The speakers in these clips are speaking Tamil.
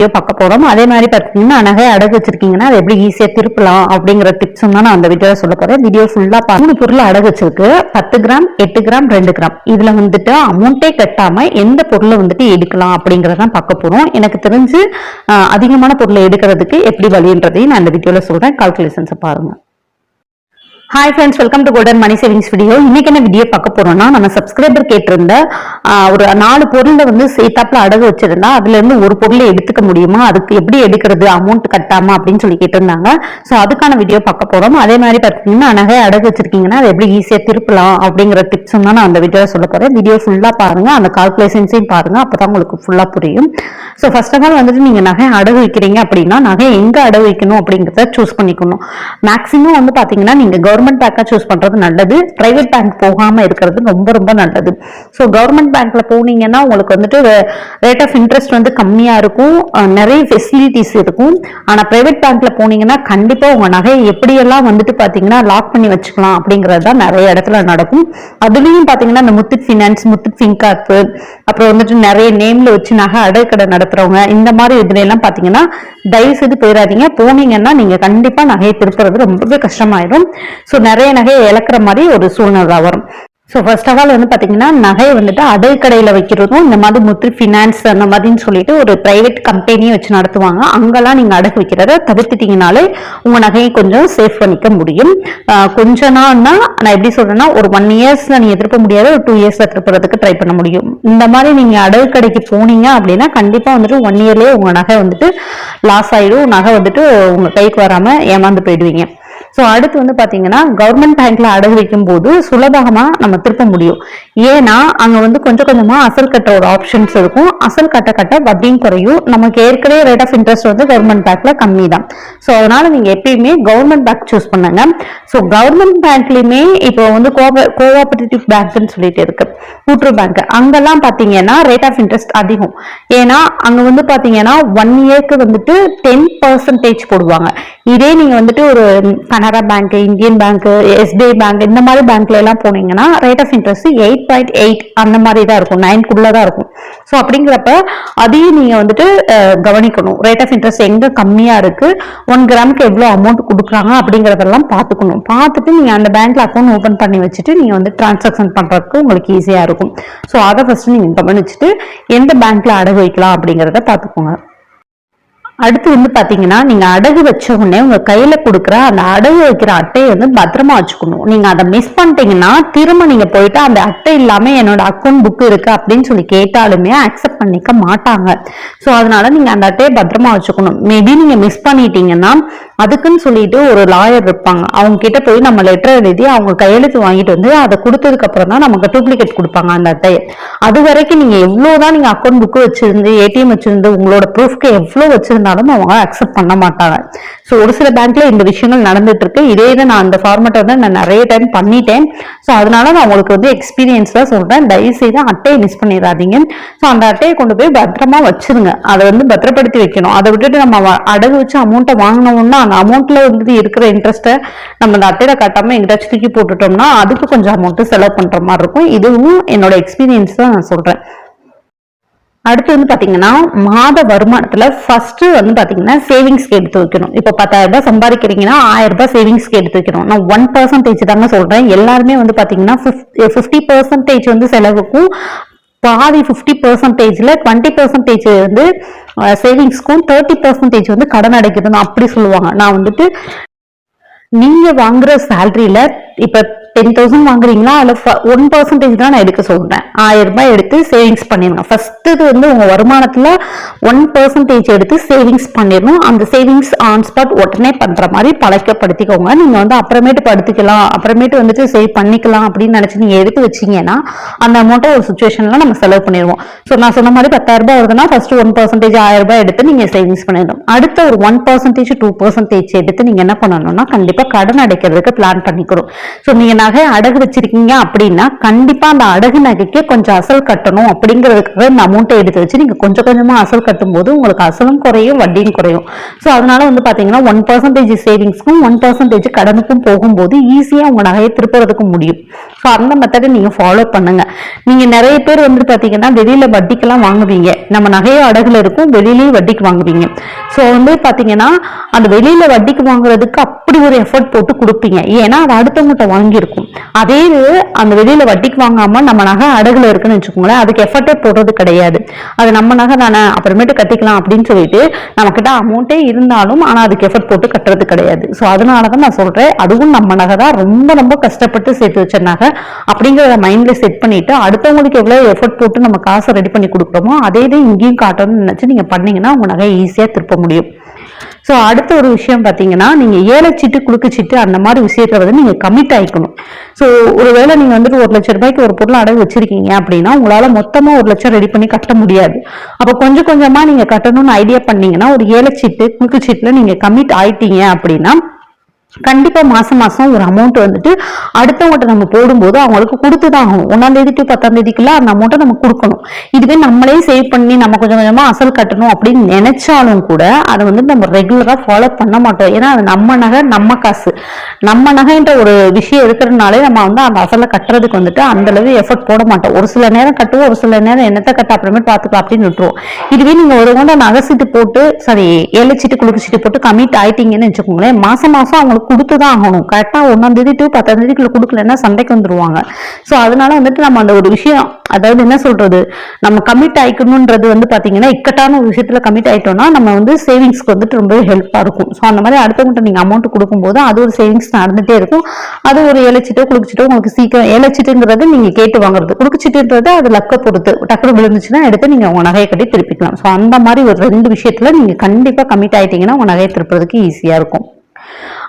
வீடியோ பார்க்க போறோம். அதே மாதிரி பார்த்தீங்கன்னா நகை அடகு வச்சிருக்கீங்கன்னா அதை எப்படி ஈஸியா திருப்பலாம் அப்படிங்கிற டிப்ஸ் தான் நான் அந்த வீடியோல சொல்ல போறேன். வீடியோ ஃபுல்லா மூணு பொருள் அடகு வச்சிருக்கு. பத்து கிராம் எட்டு கிராம் ரெண்டு கிராம் இதுல வந்துட்டு அமௌண்ட்டே கட்டாம எந்த பொருளை வந்துட்டு எடுக்கலாம் அப்படிங்கறதான் பார்க்க போறோம். எனக்கு தெரிஞ்சு அதிகமான பொருளை எடுக்கிறதுக்கு எப்படி வழின்றதையும் நான் அந்த வீடியோல சொல்றேன். கால்குலேஷன்ஸை பாருங்க. Hi friends welcome to golden money savings video இன்னைக்கு என்ன வீடியோ பார்க்க போறோம்னா நம்ம சப்ஸ்கிரைபர் கேட்டிருந்த ஒரு நாலு பொருளை வந்து சேர்த்தாப்புல அடகு வச்சிருந்தா அதுல இருந்து ஒரு பொருளை எடுத்துக்க முடியுமா? அதுக்கு எப்படி எடுக்கிறது? அமௌண்ட் கட்டாம? அப்படின்னு சொல்லி கேட்டிருந்தாங்க. ஸோ அதுக்கான வீடியோ பார்க்க போறோம். அதே மாதிரி பார்த்தீங்கன்னா நகை அடகு வச்சிருக்கீங்கன்னா அதை எப்படி ஈஸியா திருப்பலாம்? அப்படிங்கிற டிப்ஸ் தான் நான் அந்த வீடியோல சொல்ல போறேன். வீடியோ ஃபுல்லா பாருங்க. அந்த கால்குலேஷன்ஸையும் பாருங்க. அப்பதான் உங்களுக்கு ஃபுல்லா புரியும். ஸோ ஃபர்ஸ்ட் ஆஃப் ஆல் வந்துட்டு நீங்க நகை அடகு வைக்கிறீங்க அப்படின்னா நகை எங்க அடகு வைக்கணும் அப்படிங்கிறத சூஸ் பண்ணிக்கணும். மேக்ஸிமம் வந்து பாத்தீங்கன்னா நீங்க கவர்மெண்ட் பேங்காக சூஸ் பண்ணுறது நல்லது. ப்ரைவேட் பேங்க் போகாமல் இருக்கிறது ரொம்ப ரொம்ப நல்லது. ஸோ கவர்மெண்ட் பேங்க்கில் போனீங்கன்னா உங்களுக்கு வந்துட்டு ரேட் ஆஃப் இன்ட்ரெஸ்ட் வந்து கம்மியாக இருக்கும். நிறைய ஃபெசிலிட்டிஸ் இருக்கும். ஆனால் பிரைவேட் பேங்க்கில் போனீங்கன்னா கண்டிப்பாக உங்கள் நகையை எப்படியெல்லாம் வந்துட்டு பார்த்தீங்கன்னா லாக் பண்ணி வச்சுக்கலாம் அப்படிங்கிறது தான் நிறைய இடத்துல நடக்கும். அதுலேயும் பார்த்தீங்கன்னா இந்த முத்துட் ஃபினான்ஸ் முத்துட் ஃபின்காப்பு அப்புறம் வந்துட்டு நிறைய நேம்ல வச்சு நகை அடைக்கடை நடத்துறவங்க இந்த மாதிரி இதுல எல்லாம் தயவு செய்து போயிடாதீங்க. போனீங்கன்னா நீங்கள் கண்டிப்பாக நகையை திருப்புறது ரொம்பவே கஷ்டமாயிடும். ஸோ நிறைய நகையை இழக்கிற மாதிரி ஒரு சூழ்நிலை வரும். ஸோ ஃபர்ஸ்ட் ஆஃப் ஆல் வந்து பார்த்தீங்கன்னா நகையை வந்துட்டு அடகு கடையில் வைக்கிறதும் இந்த மாதிரி முத்து ஃபினான்ஸ் அந்த மாதிரின்னு சொல்லிட்டு ஒரு ப்ரைவேட் கம்பெனியை வச்சு நடத்துவாங்க. அங்கெல்லாம் நீங்கள் அடகு வைக்கிறத தவிர்த்துட்டீங்கனாலே உங்கள் நகையை கொஞ்சம் சேஃப் பண்ணிக்க முடியும். கொஞ்ச நாள்னா நான் எப்படி சொல்கிறேன்னா ஒரு ஒன் இயர்ஸில் நீங்கள் திருப்ப முடியாது ஒரு டூ இயர்ஸில் திருப்புறதுக்கு ட்ரை பண்ண முடியும். இந்த மாதிரி நீங்கள் அடகு கடைக்கு போனீங்க அப்படின்னா கண்டிப்பாக வந்துட்டு ஒன் இயர்லேயே உங்கள் நகை வந்துட்டு லாஸ் ஆகிடும் நகை வந்துட்டு உங்கள் கைக்கு வராமல் ஏமாந்து போயிடுவீங்க. ஸோ அடுத்து வந்து பார்த்தீங்கன்னா கவர்மெண்ட் பேங்க்ல அடகு வைக்கும் போது சுலபமாக நம்ம திருப்ப முடியும். ஏன்னா அங்கே வந்து கொஞ்சம் கொஞ்சமாக அசல் கட்ட ஒரு ஆப்ஷன்ஸ் இருக்கும். அசல் கட்ட கட்ட வட்டியும் குறையும். நமக்கு ஏற்கனவே ரேட் ஆஃப் இன்ட்ரெஸ்ட் வந்து கவர்மெண்ட் பேங்க்ல கம்மி தான் ஸோ அதனால நீங்கள் எப்பயுமே கவர்மெண்ட் பேங்க் சூஸ் பண்ணுங்க. ஸோ கவர்மெண்ட் பேங்க்லையுமே இப்போ வந்து கோஆபரேட்டிவ் பேங்க்னு சொல்லிட்டு இருக்கு. கூட்டுறவு பேங்க் அங்கெல்லாம் பார்த்தீங்கன்னா ரேட் ஆஃப் இன்ட்ரெஸ்ட் அதிகம். ஏன்னா அங்கே வந்து பார்த்தீங்கன்னா ஒன் இயர்க்கு வந்துட்டு டென் பர்சன்டேஜ் போடுவாங்க. இதே நீங்கள் வந்துட்டு ஒரு Canara bank Indian bank SBI bank இந்த மாதிரி பேங்க்ல எல்லாம் போனீங்கன்னா rate of interest eight point eight அந்த மாதிரி தான் இருக்கும். நைன்குள்ளே தான் இருக்கும். ஸோ அப்படிங்கிறப்ப அதையும் நீங்கள் வந்துட்டு கவனிக்கணும். ரேட் ஆஃப் இன்ட்ரெஸ்ட் எங்கே கம்மியாக இருக்குது ஒன் கிராமுக்கு எவ்வளோ அமௌண்ட் கொடுக்குறாங்க? அப்படிங்கிறதெல்லாம் பார்த்துக்கணும். பார்த்துட்டு நீங்கள் அந்த பேங்க்கில் அக்கௌண்ட் ஓப்பன் பண்ணி வச்சுட்டு நீங்கள் வந்து டிரான்சாக்ஷன் பண்ணுறதுக்கு உங்களுக்கு ஈஸியாக இருக்கும். ஸோ அதை ஃபஸ்ட்டு நீங்கள் கவனிச்சுட்டு எந்த பேங்க்கில் அடகு வைக்கலாம் அப்படிங்கிறத பார்த்துக்கோங்க. அடுத்து வந்து பாத்தீங்கன்னா நீங்க அடகு வச்ச உடனே உங்க கையில கொடுக்குற அந்த அடகு வைக்கிற அட்டையை வந்து பத்திரமா வச்சுக்கணும். நீங்க அதை மிஸ் பண்ணிட்டீங்கன்னா திரும்ப நீங்க போயிட்டு அந்த அட்டை இல்லாம என்னோட அக்கௌண்ட் புக் இருக்கு அப்படின்னு சொல்லி கேட்டாலுமே அக்செப்ட் பண்ணிக்க மாட்டாங்க. ஸோ அதனால நீங்க அந்த அட்டையை பத்திரமா வச்சுக்கணும். மேபி நீங்க மிஸ் பண்ணிட்டீங்கன்னா அதுக்குன்னு சொல்லிட்டு ஒரு லாயர் இருப்பாங்க. அவங்க கிட்ட போய் நம்ம லெட்டர் எழுதி அவங்க கையெழுத்து வாங்கிட்டு வந்து அதை கொடுத்ததுக்கு அப்புறம் தான் நமக்கு டூப்ளிகேட் கொடுப்பாங்க அந்த அட்டையை. அது வரைக்கும் நீங்க எவ்வளவுதான் நீங்க அக்கௌண்ட் புக்கு வச்சிருந்து ஏடிஎம் வச்சிருந்து உங்களோட ப்ரூஃப்க்கு எவ்வளவு வச்சிருந்தாலும் அவங்க அக்செப்ட் பண்ண மாட்டாங்க. ஸோ ஒரு சில பேங்க்ல இந்த விஷயங்கள் நடந்துட்டு இருக்கு. இதே இதை நான் அந்த ஃபார்மேட்டை வந்து நான் நிறைய டைம் பண்ணிட்டேன். ஸோ அதனால நான் உங்களுக்கு வந்து எக்ஸ்பீரியன்ஸ் தான் சொல்றேன். தயவு செய்து அட்டையை மிஸ் பண்ணிடாதீங்க. ஸோ அந்த அட்டையை கொண்டு போய் பத்திரமா வச்சிருங்க. அதை வந்து பத்திரப்படுத்தி வைக்கணும். அதை விட்டுட்டு நம்ம அடகு வச்சு அமௌண்ட்டை வாங்கினோம்னா அந்த அமௌண்ட்ல வந்து இருக்கிற இன்ட்ரெஸ்ட்டை நம்ம அந்த அட்டையில காட்டாம எங்கிட்டாச்சும் தூக்கி போட்டுட்டோம்னா அதுக்கு கொஞ்சம் அமௌண்ட் செலவு பண்ற மாதிரி இருக்கும். இதுவும் என்னோட எக்ஸ்பீரியன்ஸ் தான் நான் சொல்றேன். அடுத்து வந்து பாத்தீங்கன்னா மாத வருமானத்துல ஃபர்ஸ்ட் வந்து பாத்தீங்கன்னா சேவிங்ஸ்க்கு எடுத்து வைக்கணும். இப்போ பத்தாயிரம் ரூபாய் சம்பாதிக்கிறீங்கன்னா ஆயிரம் ரூபாய் சேவிங்ஸ்க்கு எடுத்து வைக்கணும். நான் ஒன் பர்சன்டேஜ் தாங்க சொல்றேன். எல்லாருமே வந்து பாத்தீங்கன்னா ஃபிஃப்டி பர்சன்டேஜ் வந்து செலவுக்கும் பாதி ஃபிஃப்டி பர்சன்டேஜ்ல டுவெண்ட்டி பர்சன்டேஜ் வந்து சேவிங்ஸ்க்கும் தேர்ட்டி பர்சன்டேஜ் வந்து கடன் அடைக்கிறது அப்படி சொல்லுவாங்க. நான் வந்துட்டு நீங்க வாங்குற சேலரியில இப்ப டென் தௌசண்ட் வாங்குறீங்களா? அதுல ஒன் பர்சன்டேஜ் தான் நான் எடுக்க சொல்றேன். ஆயிரம் ரூபாய் எடுத்து சேவிங்ஸ் பண்ணிருங்க. ஃபர்ஸ்ட் இது வந்து உங்க வருமானத்துல ஒன் பர்சன்டேஜ் எடுத்து சேவிங்ஸ் பண்ணிடணும். அந்த சேவிங்ஸ் ஆன் ஸ்பாட் உடனே பண்ற மாதிரி பழக்கப்படுத்திக்கோங்க. நீங்க வந்து அப்புறமேட்டு படுத்திக்கலாம். அப்புறமேட்டு வந்துட்டு சேவ் பண்ணிக்கலாம் அப்படின்னு நினைச்சு நீங்க எடுத்து வச்சீங்கன்னா அந்த அமௌண்ட்டை ஒரு சுச்சுவேஷன்ல நம்ம செலவு பண்ணிடுவோம். ஸோ நான் சொன்ன மாதிரி பத்தாயிரம் ரூபாய் வருதுன்னா ஃபர்ஸ்ட் ஒன் பர்சன்டேஜ் ஆயிரம் ரூபாய் எடுத்து நீங்க சேவிங்ஸ் பண்ணிடணும். அடுத்த ஒரு ஒன் பர்சன்டேஜ் டூ பர்சன்டேஜ் எடுத்து நீங்க என்ன பண்ணணும்னா கண்டிப்பா கடன் அடைக்கிறதுக்கு பிளான் பண்ணிக்கணும். ஸோ நீங்க நகை அடகு வச்சிருக்கீங்க அப்படின்னா கண்டிப்பா அந்த அடகு நகைக்கு கொஞ்சம் அசல் கட்டணும் அப்படிங்கிறதுக்காக இந்த அமௌண்ட்டை எடுத்து வச்சு நீங்க கொஞ்சம் கொஞ்சமா அசல் கட்டும் போது உங்களுக்கு அசலும் குறையும் வட்டியும் குறையும். ஸோ அதனால வந்து பாத்தீங்கன்னா ஒன் பர்சன்டேஜ் சேவிங்ஸ்க்கும் ஒன் பர்சன்டேஜ் கடனுக்கும் போகும்போது ஈஸியா உங்க நகையை திருப்புறதுக்கு முடியும். ஸோ அந்த மெத்தடை நீங்க ஃபாலோ பண்ணுங்க. நீங்க நிறைய பேர் வந்து பாத்தீங்கன்னா வெளியில வட்டிக்கெல்லாம் வாங்குவீங்க. நம்ம நகையோ அடகுல இருக்கும் வெளியிலயும் வட்டிக்கு வாங்குவீங்க. ஸோ வந்து பாத்தீங்கன்னா அந்த வெளியில வட்டிக்கு வாங்குறதுக்கு அப்படி ஒரு எஃபர்ட் போட்டு கொடுப்பீங்க. ஏன்னா அது அடுத்தவங்ககிட்ட வாங்கியிருக்கும். அதே இது அந்த வெளியில வட்டிக்கு வாங்காம நம்ம நகை அடகுல இருக்குன்னு வச்சுக்கோங்களேன் அதுக்கு எஃபர்ட்டே போடுறது கிடையாது. அது நம்ம நகை தானே அப்புறமேட்டு கட்டிக்கலாம் அப்படின்னு சொல்லிட்டு நம்ம கிட்ட அமௌண்ட்டே இருந்தாலும் ஆனா அதுக்கு எஃபர்ட் போட்டு கட்டுறது கிடையாது. ஸோ அதனாலதான் நான் சொல்றேன் அதுவும் நம்ம நகை தான் ரொம்ப ரொம்ப கஷ்டப்பட்டு சேர்த்து வச்ச நகை அப்படிங்கிறத மைண்ட்ல செட் பண்ணிட்டு அடுத்தவங்களுக்கு எவ்வளவு எஃபர்ட் போட்டு நம்ம காசை ரெடி பண்ணி கொடுக்குறோமோ அதே இது இங்கேயும் காட்டணும்னு நினைச்சு நீங்க பண்ணீங்கன்னா உங்க நகையை ஈஸியா திருப்ப முடியும். ஸோ அடுத்த ஒரு விஷயம் பார்த்தீங்கன்னா நீங்கள் ஏழை சீட்டு குலுக்கு அந்த மாதிரி விஷயத்துல வந்து நீங்கள் கமிட் ஆகிக்கணும் ஸோ ஒருவேளை நீங்கள் வந்துட்டு ஒரு லட்சம் ரூபாய்க்கு ஒரு பொருள் அடகு வச்சிருக்கீங்க அப்படின்னா உங்களால் மொத்தமாக ஒரு லட்சம் ரெடி பண்ணி கட்ட முடியாது. அப்போ கொஞ்சம் கொஞ்சமாக நீங்கள் கட்டணும்னு ஐடியா பண்ணீங்கன்னா ஒரு ஏழை சீட்டு குலுக்கு சீட்டுல கமிட் ஆயிட்டீங்க அப்படின்னா கண்டிப்பா மாசம் மாசம் ஒரு அமௌண்ட் வந்துட்டு அடுத்தவங்ககிட்ட நம்ம போடும்போது அவங்களுக்கு கொடுத்துதான் ஆகணும். ஒன்றாம் தேதி டு பத்தாம் தேதிக்குள்ள அந்த அமௌண்ட்டை நம்ம கொடுக்கணும். இதுவே நம்மளே சேவ் பண்ணி நம்ம கொஞ்சம் கொஞ்சமா அசல் கட்டணும் அப்படின்னு நினைச்சாலும் கூட அதை வந்து நம்ம ரெகுலரா ஃபாலோ பண்ண மாட்டோம். ஏன்னா அது நம்ம நகை நம்ம காசு. நம்ம நகைன்ற ஒரு விஷயம் இருக்கிறதுனாலே நம்ம வந்து அந்த அசலை கட்டுறதுக்கு வந்துட்டு அந்த அளவு எஃபர்ட் போட மாட்டோம். ஒரு சில நேரம் கட்டுவோம் ஒரு சில நேரம் என்னத்தை கட்ட அப்புறமே பார்த்துக்கலாம் அப்படின்னு விட்டுருவோம். இதுவே நீங்க ஒரு கொண்ட நகை சீட்டு போட்டு சாரி ஏழை சீட்டு போட்டு கமிட் ஆயிட்டீங்கன்னு வச்சுக்கோங்களேன் மாதம் மாதம் அவங்களுக்கு கொடுத்துதான் ஆகணும் கரெக்டாக ஒன்றாம் தேதி டு பத்தாம் தேதிக்குள்ள கொடுக்கலன்னா சண்டைக்கு வந்துருவாங்க. ஸோ அதனால வந்துட்டு நம்ம அந்த ஒரு விஷயம் அதாவது என்ன சொல்றது நம்ம கமிட் ஆயிக்கணும்ன்றது வந்து பாத்தீங்கன்னா இக்கட்டான ஒரு விஷயத்துல கமிட் ஆயிட்டோம்னா நம்ம வந்து சேவிங்ஸ்க்கு வந்துட்டு ரொம்ப ஹெல்ப்பா இருக்கும். ஸோ அந்த மாதிரி அடுத்தவங்கிட்ட நீங்க அமௌண்ட் கொடுக்கும்போது அது ஒரு சேவிங்ஸ் நடந்துட்டே இருக்கும். அது ஒரு இழைச்சிட்டோ குளிச்சிட்டோ உங்களுக்கு சீக்கிரம் இழைச்சிட்டுங்கிறது நீங்க கேட்டு வாங்குறது. குடுக்குச்சிட்டுன்றது அது லக்க பொறுத்து. டக்குனு விழுந்துச்சுன்னா எடுத்து நீங்க உங்க நகையை கட்டி திருப்பிக்கலாம். ஸோ அந்த மாதிரி ஒரு ரெண்டு விஷயத்துல நீங்க கண்டிப்பா கமிட் ஆயிட்டீங்கன்னா உங்க நகையை திருப்புறதுக்கு ஈஸியா இருக்கும்.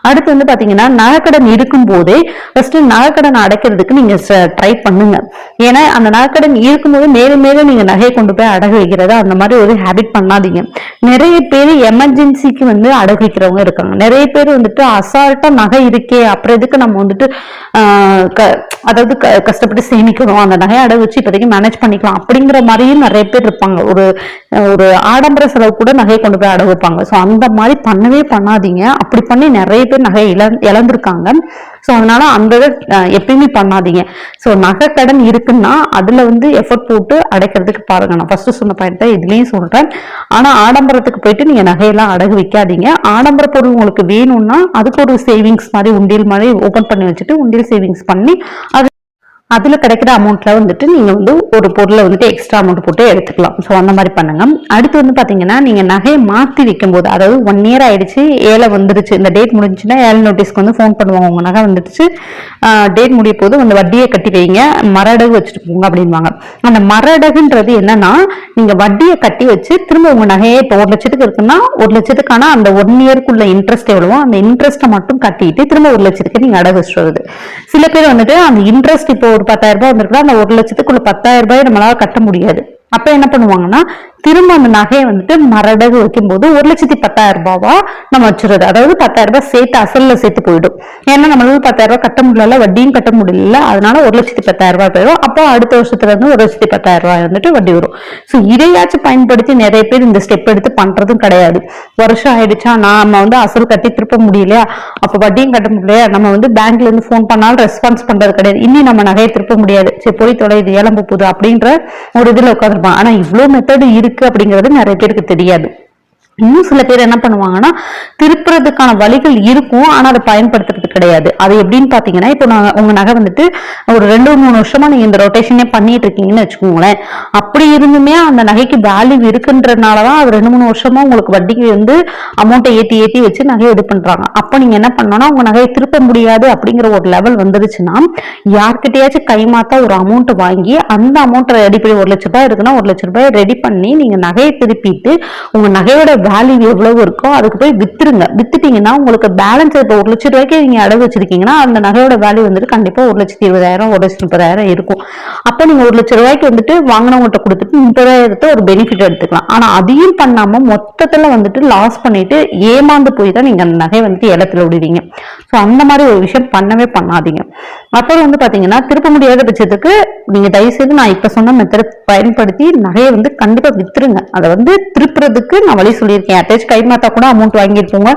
அடுத்து வந்து பாத்தீங்கன்னா நகைக்கடன் இருக்கும் போதே ஃபர்ஸ்ட் நகைக்கடன் அடைக்கிறதுக்கு நீங்க ட்ரை பண்ணுங்க. ஏன்னா அந்த நகைக்கடன் இருக்கும்போது மேலும் மேலும் நீங்க நகையை கொண்டு போய் அடகு வைக்கிறத அந்த மாதிரி ஒரு ஹேபிட் பண்ணாதீங்க. நிறைய பேர் எமர்ஜென்சிக்கு வந்து அடகு வைக்கிறவங்க இருக்காங்க. நிறைய பேர் வந்துட்டு அசால்ட்டா நகை இருக்கே அப்புறம் எதுக்கு நம்ம வந்துட்டு க- அதாவது க- கஷ்டப்பட்டு சேமிக்கணும். அந்த நகையை அடகு வச்சு இப்போதைக்கு மேனேஜ் பண்ணிக்கலாம். அப்படிங்கிற மாதிரியும் நிறைய பேர் இருப்பாங்க. ஒரு ஒரு ஆடம்பர செலவு கூட நகையை கொண்டு போய் அடகு வைப்பாங்க. ஸோ அந்த மாதிரி பண்ணவே பண்ணாதீங்க. அப்படி பண்ணி நிறைய பேர் நகை இழந் இழந்திருக்காங்க. ஸோ அதனால அந்த இதை எப்பயுமே பண்ணாதீங்க. ஸோ நகை கடன் இருக்குன்னா அதுல வந்து எஃபர்ட் போட்டு அடைக்கிறதுக்கு பாருங்க. நான் ஃபர்ஸ்ட் சொன்ன பாயிண்ட் தான் இதுலேயும் சொல்றேன். ஆனா ஆடம்பரத்துக்கு போயிட்டு நீங்க நகையெல்லாம் அடகு வைக்காதீங்க. ஆடம்பர பொருள் உங்களுக்கு வேணும்னா அதுக்கு ஒரு சேவிங்ஸ் மாதிரி உண்டியல் மாதிரி ஓபன் பண்ணி வச்சுட்டு உண்டியல் சேவிங்ஸ் பண்ணி அது அதில் கிடைக்கிற அமௌண்ட்டில் வந்துட்டு நீங்கள் வந்து ஒரு பொருளை வந்துட்டு எக்ஸ்ட்ரா அமௌண்ட் போட்டு எடுத்துக்கலாம். ஸோ அந்த மாதிரி பண்ணுங்க. அடுத்து வந்து பார்த்தீங்கன்னா நீங்கள் நகையை மாற்றி விற்கும்போது அதாவது ஒன் இயர் ஆயிடுச்சு ஏழை வந்துருச்சு இந்த டேட் முடிஞ்சுன்னா ஏழை நோட்டீஸ்க்கு வந்து ஃபோன் பண்ணுவாங்க. உங்கள் நகை வந்துடுச்சு டேட் முடிய போது அந்த வட்டியை கட்டி வைங்க மரடகு வச்சுட்டு போங்க அப்படின்வாங்க அந்த மரடகுன்றது என்னன்னா நீங்கள் வட்டியை கட்டி வச்சு திரும்ப உங்கள் நகையை இப்போ ஒரு லட்சத்துக்கு இருக்குன்னா ஒரு லட்சத்துக்கான அந்த ஒன் இயர்க்குள்ள இன்ட்ரெஸ்ட் எவ்வளவோ அந்த இன்ட்ரெஸ்ட்டை மட்டும் கட்டிட்டு திரும்ப ஒரு லட்சத்துக்கு நீங்கள் அடகு வச்சுட்டு வருது. சில பேர் வந்துட்டு அந்த இன்ட்ரெஸ்ட் இப்போ ஒரு பத்தாயிரம் ரூபாய் வந்திருக்குன்னா அந்த ஒரு லட்சத்துக்குள்ள பத்தாயிரம் ரூபாய் நம்மளால கட்ட முடியாது. அப்ப என்ன பண்ணுவாங்கன்னா திரும்ப அந்த நகையை வந்துட்டு மரடகு வைக்கும்போது ஒரு லட்சத்தி பத்தாயிரம் ரூபாவா நம்ம வச்சுருது. அதாவது பத்தாயிரம் ரூபாய் சேர்த்து அசல்ல சேர்த்து போயிடும். ஏன்னா நம்மளால பத்தாயிரம் ரூபாய் கட்ட முடியல வட்டியும் கட்ட முடியல. அதனால ஒரு லட்சத்தி பத்தாயிரம் ரூபாய் போயிடும். அப்போ அடுத்த வருஷத்துல இருந்து ஒரு லட்சத்தி பத்தாயிரம் ரூபாய் வந்துட்டு வட்டி வரும். ஸோ இதையாச்சும் பயன்படுத்தி நிறைய பேர் இந்த ஸ்டெப் எடுத்து பண்றதும் கிடையாது. வருஷம் ஆயிடுச்சா நாம வந்து அசல் கட்டி திருப்ப முடியலையா? அப்போ வட்டியும் கட்ட முடியலையா? நம்ம வந்து பேங்க்ல இருந்து ஃபோன் பண்ணாலும் ரெஸ்பான்ஸ் பண்றது கிடையாது. இனி நம்ம நகையை திருப்ப முடியாது. சரி போய் தொலை இது இளம்பு போகுது அப்படின்ற ஒரு இதுல உட்காந்துருப்பான் ஆனா இவ்வளவு மெத்தடு இருக்கு. அப்படிங்கிறது நிறைய பேருக்கு தெரியாது. இன்னும் சில பேர் என்ன பண்ணுவாங்கன்னா திருப்புறதுக்கான வழிகள் இருக்கும் ஆனால் அதை பயன்படுத்துறது கிடையாது. அது எப்படின்னு பார்த்தீங்கன்னா இப்போ நான் உங்கள் நகை வந்துட்டு ஒரு ரெண்டு மூணு வருஷமா நீங்கள் இந்த ரொட்டேஷனே பண்ணிட்டு இருக்கீங்கன்னு வச்சுக்கோங்களேன். அப்படி இருந்துமே அந்த நகைக்கு வேல்யூ இருக்குன்றதுனாலதான் அது ரெண்டு மூணு வருஷமா உங்களுக்கு வட்டிக்கு வந்து அமௌண்ட்டை ஏற்றி ஏற்றி வச்சு நகையை இது பண்ணுறாங்க அப்போ நீங்கள் என்ன பண்ணணும்னா உங்கள் நகையை திருப்ப முடியாது அப்படிங்கிற ஒரு லெவல் வந்துருச்சுன்னா யார்கிட்டயாச்சும் கைமாத்தா ஒரு அமௌண்ட் வாங்கி அந்த அமௌண்ட்டை ரெடி பண்ணி ஒரு லட்ச ரூபாய் இருக்குன்னா ஒரு லட்ச ரூபாய் ரெடி பண்ணி நீங்கள் நகையை திருப்பிட்டு உங்கள் நகையோட வேல்யூ எவ்வளவு இருக்கோ அதுக்கு போய் வித்துருங்க. வித்துட்டீங்கன்னா உங்களுக்கு பேலன்ஸ் இப்போ ஒரு லட்சம் ரூபாய்க்கு நீங்க அடகு வச்சிருக்கீங்கன்னா அந்த நகையோட வேல்யூ வந்துட்டு கண்டிப்பா ஒரு லட்சத்தி இருபதாயிரம் ஒரு லட்சத்தி முப்பதாயிரம் இருக்கும். அப்போ நீங்க ஒரு லட்சம் ரூபாய்க்கு வந்துட்டு வாங்கினவங்ககிட்ட கொடுத்துட்டு முப்பதாயிரத்தை ஒரு பெனிஃபிட் எடுத்துக்கலாம். ஆனா அதையும் பண்ணாம மொத்தத்துல வந்துட்டு லாஸ் பண்ணிட்டு ஏமாந்து போய் தான் நீங்க அந்த நகை வந்துட்டு இடத்துல விடுவீங்க ஸோ அந்த மாதிரி ஒரு விஷயம் பண்ணவே பண்ணாதீங்க. அப்புறம் வந்து பாத்தீங்கன்னா திருப்ப முடியாத பட்சத்துக்கு நீங்க தயவு செய்து நான் இப்ப சொன்ன மெத்தட் பயன்படுத்தி நகையை வந்து கண்டிப்பா வித்துருங்க. அதை வந்து திருப்புறதுக்கு நான் வழி சொல்லியிருக்கேன். அட்டாச் கை மாத்தா கூட அமௌண்ட் வாங்கியிருப்போங்க.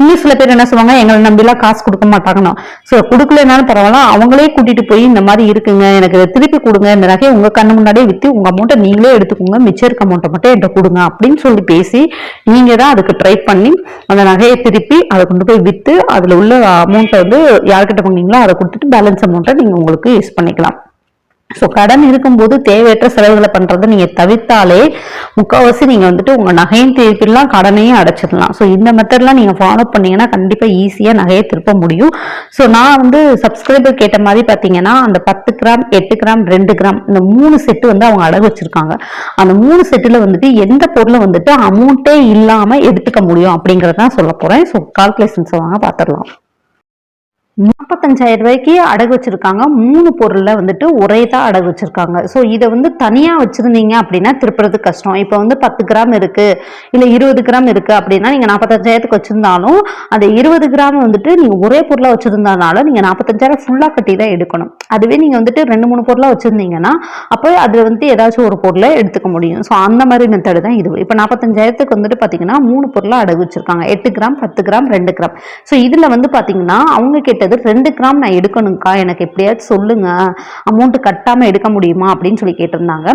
இன்னும் சில பேர் என்ன சொல்லுவாங்க எங்களை நம்பிலாம் காசு கொடுக்க மாட்டாங்கன்னா ஸோ கொடுக்கலனாலும் பரவாயில்ல அவங்களே கூட்டிட்டு போய் இந்த மாதிரி இருக்குங்க. எனக்கு திருப்பி கொடுங்க. இந்த நகையை உங்க கண்ணு முன்னாடியே வித்து உங்க அமௌண்ட்டை நீங்களே எடுத்துக்கோங்க. மிச்சம் இருக்க அமௌண்ட்டை மட்டும் என்கிட்ட கொடுங்க அப்படின்னு சொல்லி பேசி நீங்க தான் அதுக்கு ட்ரை பண்ணி அந்த நகையை திருப்பி அதை கொண்டு போய் வித்து அதுல உள்ள அமௌண்ட்டை வந்து யார்கிட்ட பண்ணீங்களோ அதை கொடுத்துட்டு பேலன்ஸ் அமௌண்ட்டை நீங்கள் உங்களுக்கு யூஸ் பண்ணிக்கலாம். ஸோ கடன் இருக்கும்போது தேவையற்ற செலவுகளை பண்றதை நீங்க தவிர்த்தாலே முக்கால்வாசி நீங்க வந்துட்டு உங்க நகையும் திருப்பிடலாம் கடனையும் அடைச்சிடலாம். ஸோ இந்த மெத்தட்லாம் நீங்க ஃபாலோ பண்ணீங்கன்னா கண்டிப்பா ஈஸியா நகையை திருப்ப முடியும். ஸோ நான் வந்து சப்ஸ்கிரைபர் கேட்ட மாதிரி பாத்தீங்கன்னா அந்த பத்து கிராம் எட்டு கிராம் ரெண்டு கிராம் இந்த மூணு செட்டு வந்து அவங்க அடகு வச்சிருக்காங்க. அந்த மூணு செட்டுல வந்துட்டு எந்த பொருளை வந்துட்டு அமௌண்ட்டே இல்லாம எடுத்துக்க முடியும் அப்படிங்கறதான் சொல்ல போறேன். ஸோ கால்குலேஷன்ஸ் வாங்க பார்த்துடலாம் நாற்பத்தஞ்சாயிரம் ரூபாய்க்கு அடகு வச்சிருக்காங்க. மூணு பொருளில் வந்துட்டு ஒரே தான் அடகு வச்சிருக்காங்க. ஸோ இதை வந்து தனியாக வச்சுருந்தீங்க அப்படின்னா திருப்புறது கஷ்டம். இப்போ வந்து பத்து கிராம் இருக்குது இல்லை இருபது கிராம் இருக்குது அப்படின்னா நீங்கள் நாற்பத்தஞ்சாயிரத்துக்கு வச்சுருந்தாலும் அந்த இருபது கிராம் வந்துட்டு நீங்கள் ஒரே பொருளாக வச்சுருந்தனால நீங்கள் நாற்பத்தஞ்சாயிரம் ஃபுல்லாக கட்டி தான் எடுக்கணும். அதுவே நீங்கள் வந்துட்டு ரெண்டு மூணு பொருளாக வச்சுருந்தீங்கன்னா அப்போ அதில் வந்துட்டு ஏதாச்சும் ஒரு பொருளை எடுத்துக்க முடியும். ஸோ அந்த மாதிரி மெத்தடு தான் இது. இப்போ நாற்பத்தஞ்சாயிரத்துக்கு வந்துட்டு பார்த்தீங்கன்னா மூணு பொருளாக அடகு வச்சுருக்காங்க. எட்டு கிராம் பத்து கிராம் ரெண்டு கிராம். ஸோ இதில் வந்து பார்த்தீங்கன்னா அவங்க கிடையாது ரெண்டு கிராம் நான் எடுக்கணும்க்கா. எனக்கு எப்படியாச்சும் சொல்லுங்க. அமௌண்ட் கட்டாம எடுக்க முடியுமா? அப்படின்னு சொல்லி கேட்டிருந்தாங்க.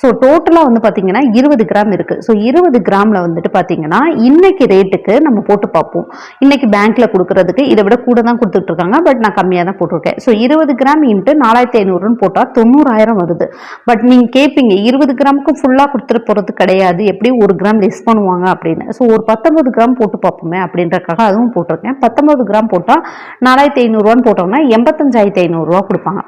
ஸோ டோட்டலாக வந்து பார்த்தீங்கன்னா இருபது கிராம் இருக்கு. ஸோ இருபது கிராம்ல வந்துட்டு பார்த்தீங்கன்னா இன்னைக்கு ரேட்டுக்கு நம்ம போட்டு பார்ப்போம். இன்னைக்கு பேங்க்ல கொடுக்கறதுக்கு இதை விட கூட தான் கொடுத்துட்டு இருக்காங்க பட் நான் கம்மியாக தான் போட்டிருக்கேன். ஸோ இருபது கிராம் இன்ட்டு நாலாயிரத்தி ஐநூறுன்னு போட்டால் தொண்ணூறாயிரம் வருது. பட் நீங்க கேட்பீங்க இருபது கிராமுக்கும் ஃபுல்லாக கொடுத்துட்டு போறது கிடையாது. எப்படி ஒரு கிராம் லெஸ் பண்ணுவாங்க அப்படின்னு. ஸோ ஒரு பத்தொன்பது கிராம் போட்டு பார்ப்போமே அப்படின்றக்காக அதுவும் போட்டிருக்கேன். பத்தொன்பது கிராம் போட்டால் நாலாயிரத்தி ஐநூறுரூவான்னு போட்டோம்னா எண்பத்தஞ்சாயிரத்தி ஐநூறுரூவா கொடுப்பாங்க.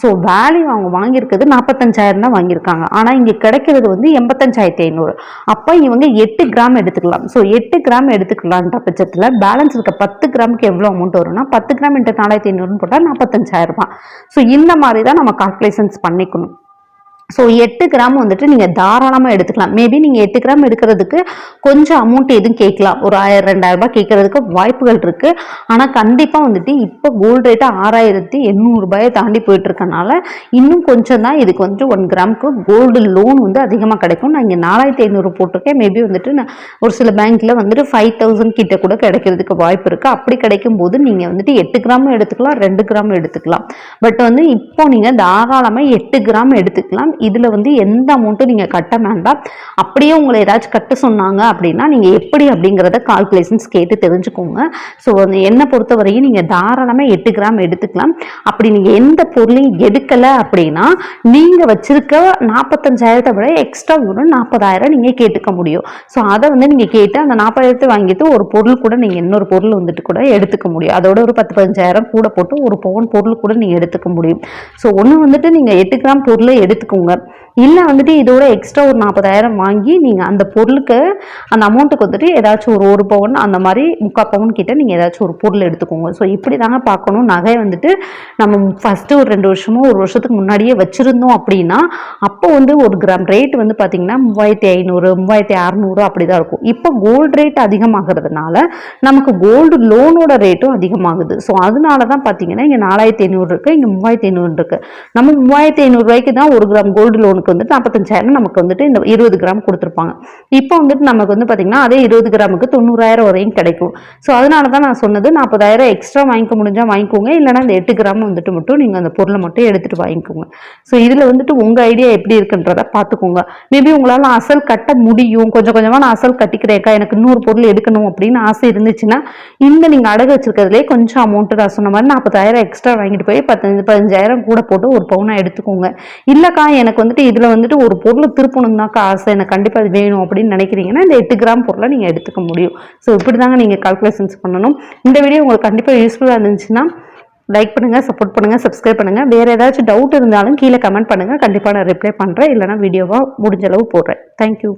ஸோ வேல்யூ அவங்க வாங்கியிருக்கிறது நாற்பத்தஞ்சாயிரம் தான் வாங்கியிருக்காங்க. ஆனால் இங்கே கிடைக்கிறது வந்து எண்பத்தஞ்சாயிரத்தி ஐநூறு அப்போ இவங்க எட்டு கிராம் எடுத்துக்கலாம். ஸோ எட்டு கிராம் எடுத்துக்கலான்ற பட்சத்தில் பேலன்ஸ் இருக்க பத்து கிராமுக்கு எவ்வளோ அமௌண்ட் வரும்னா பத்து கிராம் இன்ட்டு நாலாயிரத்தி ஐநூறுன்னு போட்டால் நாற்பத்தஞ்சாயிரம் ரூபாய். ஸோ இந்த மாதிரி தான் நம்ம கால்குலேஷன்ஸ் பண்ணிக்கணும். ஸோ எட்டு கிராம் வந்துட்டு நீங்கள் தாராளமாக எடுத்துக்கலாம். மேபி நீங்கள் எட்டு கிராம் எடுக்கிறதுக்கு கொஞ்சம் அமௌண்ட் எதுவும் கேட்கலாம். ஒரு ஆயிரம் ரெண்டாயிரம் ரூபாய் கேட்கறதுக்கு வாய்ப்புகள் இருக்குது ஆனால் கண்டிப்பாக வந்துட்டு இப்போ கோல்டு ரேட்டு ஆறாயிரத்தி எண்ணூறுபாயை தாண்டி போயிட்டுருக்கனால இன்னும் கொஞ்சம் தான் இதுக்கு வந்துட்டு ஒன் கிராமுக்கு கோல்டு லோன் வந்து அதிகமாக கிடைக்கும். நான் இங்கே நாலாயிரத்தி ஐநூறு போட்டிருக்கேன். மேபி வந்துட்டு நான் ஒரு சில பேங்க்கில் வந்துட்டு ஃபைவ் தௌசண்ட் கிட்ட கூட கிடைக்கிறதுக்கு வாய்ப்பு இருக்குது அப்படி கிடைக்கும் போது நீங்கள் வந்துட்டு எட்டு கிராமும் எடுத்துக்கலாம் ரெண்டு கிராமும் எடுத்துக்கலாம். பட் வந்து இப்போ நீங்கள் தாராளமாக எட்டு கிராம் எடுத்துக்கலாம். இதில் வந்து எந்த அமௌண்ட்டும் நீங்கள் கட்ட வேண்டாம். அப்படியே உங்களை ஏதாச்சும் கட்ட சொன்னாங்க அப்படின்னா நீங்கள் எப்படி அப்படிங்கிறத கால்குலேஷன்ஸ் கேட்டு தெரிஞ்சுக்கோங்க. ஸோ என்னை பொறுத்த வரையும் நீங்கள் தாராளமாக எட்டு கிராம் எடுத்துக்கலாம். அப்படி நீங்கள் எந்த பொருளையும் எடுக்கலை அப்படின்னா நீங்கள் வச்சிருக்க நாற்பத்தஞ்சாயிரத்தை விட எக்ஸ்ட்ரா ஒரு நாற்பதாயிரம் நீங்கள் கேட்டுக்க முடியும். ஸோ அதை வந்து நீங்கள் கேட்டு அந்த நாற்பதாயிரத்தை வாங்கிட்டு ஒரு பொருள் கூட நீங்கள் இன்னொரு பொருள் வந்துட்டு கூட எடுத்துக்க முடியும். அதோட ஒரு பத்து பதினஞ்சாயிரம் கூட போட்டு ஒரு பவுன் பொருள் கூட நீங்கள் எடுத்துக்க முடியும். ஸோ ஒன்று வந்துட்டு நீங்கள் எட்டு கிராம் பொருளை எடுத்துக்கோங்க. உணர் இல்லை வந்துட்டு இதோட எக்ஸ்ட்ரா ஒரு நாற்பதாயிரம் வாங்கி நீங்கள் அந்த பொருளுக்கு அந்த அமௌண்ட்டுக்கு வந்துட்டு ஏதாச்சும் ஒரு ஒரு பவுன் அந்த மாதிரி முக்கால் பவுன் கிட்ட நீங்கள் ஏதாச்சும் ஒரு பொருள் எடுத்துக்கோங்க. ஸோ இப்படி தாங்க பார்க்கணும். நகை வந்துட்டு நம்ம ஃபஸ்ட்டு ஒரு ரெண்டு வருஷமோ ஒரு வருஷத்துக்கு முன்னாடியே வச்சுருந்தோம் அப்படின்னா அப்போ வந்து ஒரு கிராம் ரேட் வந்து பார்த்தீங்கன்னா மூவாயிரத்தி ஐநூறு மூவாயிரத்தி அறநூறு அப்படி தான் இருக்கும். இப்போ கோல்டு ரேட் அதிகமாகிறதுனால நமக்கு கோல்டு லோனோட ரேட்டும் அதிகமாகுது. ஸோ அதனால தான் பார்த்தீங்கன்னா இங்கே நாலாயிரத்தி ஐநூறு இருக்குது இங்கே மூவாயிரத்தி ஐநூறு இருக்குது நம்ம மூவாயிரத்தி ஐநூறுரூவாய்க்கு தான் ஒரு கிராம் கோல்டு லோன் லோனுக்கு வந்துட்டு நாற்பத்தஞ்சாயிரம் நமக்கு வந்துட்டு இந்த இருபது கிராம் கொடுத்துருப்பாங்க. இப்போ வந்துட்டு நமக்கு வந்து பார்த்தீங்கன்னா அதே இருபது கிராமுக்கு தொண்ணூறாயிரம் வரையும் கிடைக்கும். ஸோ அதனால தான் நான் சொன்னது நாற்பதாயிரம் எக்ஸ்ட்ரா வாங்கிக்க முடிஞ்சால் வாங்கிக்கோங்க. இல்லைனா இந்த எட்டு கிராம் வந்துட்டு மட்டும் நீங்கள் அந்த பொருளை மட்டும் எடுத்துகிட்டு வாங்கிக்கோங்க. ஸோ இதில் வந்துட்டு உங்கள் ஐடியா எப்படி இருக்குன்றத பார்த்துக்கோங்க மேபி உங்களால் அசல் கட்ட முடியும். கொஞ்சம் கொஞ்சமாக நான் அசல் கட்டிக்கிறேக்கா எனக்கு இன்னொரு பொருள் எடுக்கணும் அப்படின்னு ஆசை இருந்துச்சுன்னா இந்த நீங்கள் அடகு வச்சிருக்கிறதுலே கொஞ்சம் அமௌண்ட்டு நான் சொன்ன மாதிரி நாற்பதாயிரம் எக்ஸ்ட்ரா வாங்கிட்டு போய் பத்தஞ்சு பதினஞ்சாயிரம் கூட போட்டு ஒரு பவுனாக எடுத்துக்கோங்க. இல்லைக்கா எனக்கு வந்துட்டு இதில் வந்துட்டு ஒரு பொருளை திருப்பணும் தான்க்கா ஆசை. எனக்கு கண்டிப்பாக அது வேணும் அப்படின்னு நினைக்கிறீங்கன்னா இந்த எட்டு கிராம் பொருளை நீங்கள் எடுத்துக்க முடியும். ஸோ இப்படி தாங்க நீங்கள் கால்குலேஷன்ஸ் பண்ணணும். இந்த வீடியோ உங்களுக்கு கண்டிப்பாக யூஸ்ஃபுல்லாக இருந்துச்சுன்னா லைக் பண்ணுங்கள் சப்போர்ட் பண்ணுங்கள் சப்ஸ்கிரைப் பண்ணுங்கள் வேறு ஏதாச்சும் டவுட் இருந்தாலும் கீழே கமெண்ட் பண்ணுங்கள் கண்டிப்பாக நான் ரிப்ளை பண்ணுறேன் இல்லைனா வீடியோவாக முடிஞ்ச அளவு போடுறேன். தேங்க்யூ